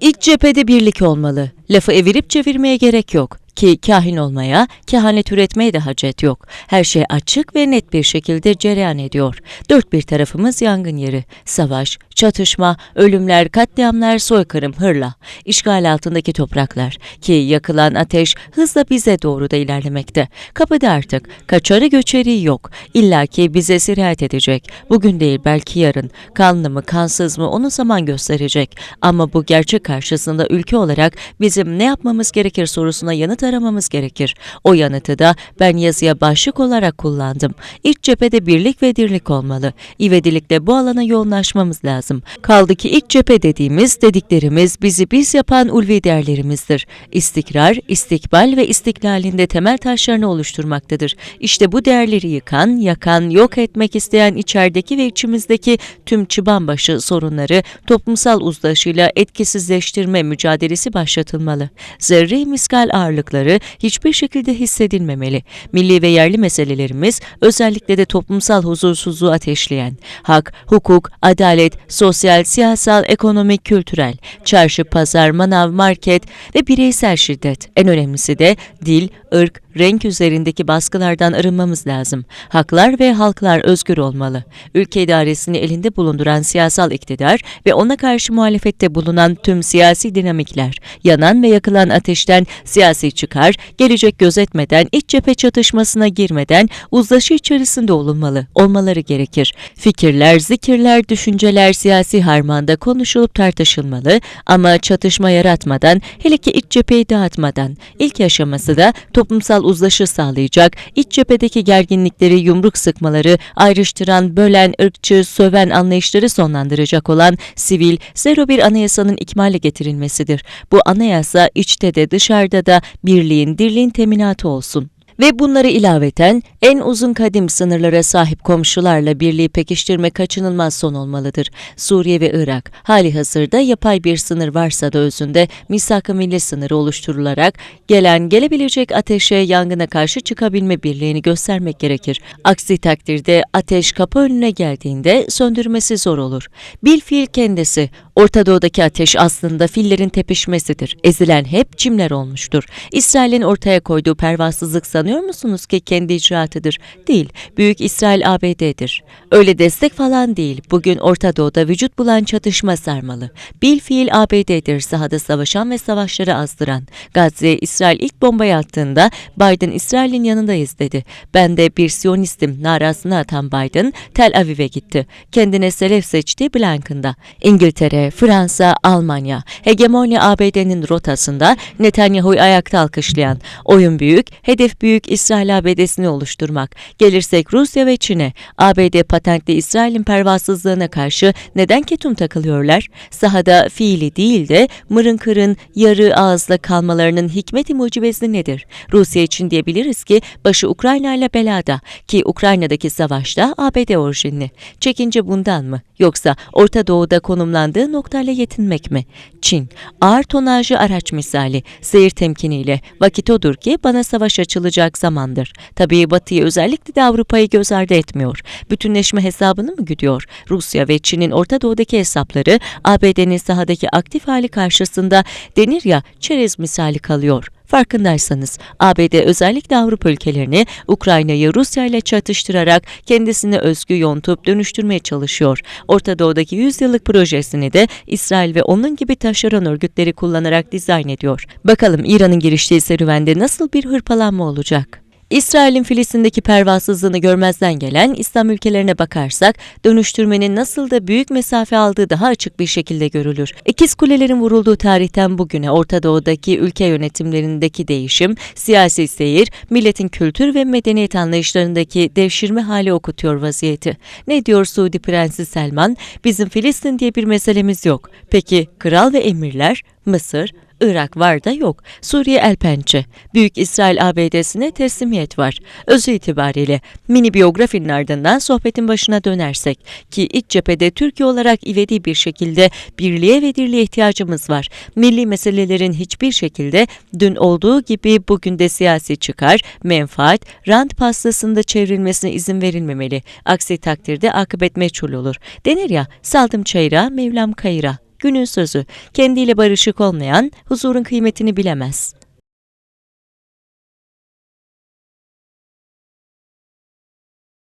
İç cephede birlik olmalı. Lafı evirip çevirmeye gerek yok ki kahin olmaya, kehanet üretmeye de hacet yok. Her şey açık ve net bir şekilde cereyan ediyor. Dört bir tarafımız yangın yeri. Savaş, çatışma, ölümler, katliamlar, soykırım, hırla. İşgal altındaki topraklar ki yakılan ateş hızla bize doğru da ilerlemekte. Kapıda artık kaçarı göçeri yok. İlla ki bize sirayet edecek. Bugün değil belki yarın. Kanlı mı kansız mı onu zaman gösterecek. Ama bu gerçek karşısında ülke olarak bizim ne yapmamız gerekir sorusuna yanıt aramamız gerekir. O yanıtı da ben yazıya başlık olarak kullandım. İç cephede birlik ve dirlik olmalı. İvedilikle bu alana yoğunlaşmamız lazım. Kaldı ki iç cephe dediğimiz dediklerimiz bizi biz yapan ulvi değerlerimizdir. İstikrar, istikbal ve istiklalinde temel taşlarını oluşturmaktadır. İşte bu değerleri yıkan, yakan, yok etmek isteyen içerideki ve içimizdeki tüm çıbanbaşı sorunları toplumsal uzlaşıyla etkisizleştirme mücadelesi başlatılmalı. Zerre miskal ağırlıkları hiçbir şekilde hissedilmemeli. Milli ve yerli meselelerimiz özellikle de toplumsal huzursuzluğu ateşleyen, hak, hukuk, adalet, sosyal, siyasal, ekonomik, kültürel, çarşı, pazar, manav, market ve bireysel şiddet. En önemlisi de dil, ırk, renk üzerindeki baskılardan arınmamız lazım. Haklar ve halklar özgür olmalı. Ülke idaresini elinde bulunduran siyasal iktidar ve ona karşı muhalefette bulunan tüm siyasi dinamikler, yanan ve yakılan ateşten siyasi çıkar, gelecek gözetmeden, iç cephe çatışmasına girmeden uzlaşı içerisinde olunmalı, olmaları gerekir. Fikirler, zikirler, düşünceler siyasi harmanda konuşulup tartışılmalı ama çatışma yaratmadan, hele ki iç cepheyi dağıtmadan, ilk aşaması da toplumsal uzlaşı sağlayacak, iç cephedeki gerginlikleri, yumruk sıkmaları, ayrıştıran, bölen, ırkçı, söven anlayışları sonlandıracak olan sivil, zero bir anayasanın ikmale getirilmesidir. Bu anayasa içte de dışarıda da birliğin, dirliğin teminatı olsun ve bunları ilaveten en uzun kadim sınırlara sahip komşularla birliği pekiştirme kaçınılmaz son olmalıdır. Suriye ve Irak hali hazırda yapay bir sınır varsa da özünde misak-ı milli sınırı oluşturularak gelen gelebilecek ateşe yangına karşı çıkabilme birliğini göstermek gerekir. Aksi takdirde ateş kapı önüne geldiğinde söndürmesi zor olur. Bil fiil kendisi Orta Doğu'daki ateş aslında fillerin tepişmesidir. Ezilen hep cimler olmuştur. İsrail'in ortaya koyduğu pervasızlık sanıyor musunuz ki kendi icraatıdır? Değil. Büyük İsrail ABD'dir. Öyle destek falan değil. Bugün Orta Doğu'da vücut bulan çatışma sarmalı. Bil fiil ABD'dir sahada savaşan ve savaşları azdıran. Gazze'ye İsrail ilk bombayı attığında Biden İsrail'in yanındayız dedi. Ben de bir Siyonistim narasını atan Biden Tel Aviv'e gitti. Kendine selef seçti Blinken'da. İngiltere, Fransa, Almanya, hegemonya ABD'nin rotasında Netanyahu'yu ayakta alkışlayan, oyun büyük, hedef büyük İsrail ABD'sini oluşturmak. Gelirsek Rusya ve Çin'e, ABD patentli İsrail'in pervasızlığına karşı neden ketum takılıyorlar? Sahada fiili değil de mırın kırın, yarı ağızla kalmalarının hikmeti mucibesi nedir? Rusya için diyebiliriz ki başı Ukrayna ile belada ki Ukrayna'daki savaşta ABD orijinli. Çekince bundan mı? Yoksa Orta Doğu'da konumlandığı noktayla yetinmek mi? Çin, ağır tonajlı araç misali, seyir temkiniyle vakit odur ki bana savaş açılacak zamandır. Tabii Batı'yı özellikle de Avrupa'yı göz ardı etmiyor. Bütünleşme hesabını mı güdüyor? Rusya ve Çin'in Orta Doğu'daki hesapları ABD'nin sahadaki aktif hali karşısında denir ya çerez misali kalıyor. Farkındaysanız ABD özellikle Avrupa ülkelerini Ukrayna'yı Rusya ile çatıştırarak kendisine özgü yontup dönüştürmeye çalışıyor. Orta Doğu'daki 100 yıllık projesini de İsrail ve onun gibi taşeron örgütleri kullanarak dizayn ediyor. Bakalım İran'ın giriştiği serüvende nasıl bir hırpalanma olacak? İsrail'in Filistin'deki pervasızlığını görmezden gelen İslam ülkelerine bakarsak dönüştürmenin nasıl da büyük mesafe aldığı daha açık bir şekilde görülür. İkiz kulelerin vurulduğu tarihten bugüne Orta Doğu'daki ülke yönetimlerindeki değişim, siyasi seyir, milletin kültür ve medeniyet anlayışlarındaki devşirme hali okutuyor vaziyeti. Ne diyor Suudi Prensi Selman? Bizim Filistin diye bir meselemiz yok. Peki kral ve emirler? Mısır, Irak var da yok. Suriye el pençe. Büyük İsrail ABD'sine teslimiyet var. Özü itibariyle mini biyografinin ardından sohbetin başına dönersek ki iç cephede Türkiye olarak ivedi bir şekilde birliğe ve dirliğe ihtiyacımız var. Milli meselelerin hiçbir şekilde dün olduğu gibi bugün de siyasi çıkar, menfaat, rant pastasında çevrilmesine izin verilmemeli. Aksi takdirde akıbet meçhul olur. Denir ya saldım çayıra, Mevlam kayıra. Günün sözü. Kendiyle barışık olmayan huzurun kıymetini bilemez.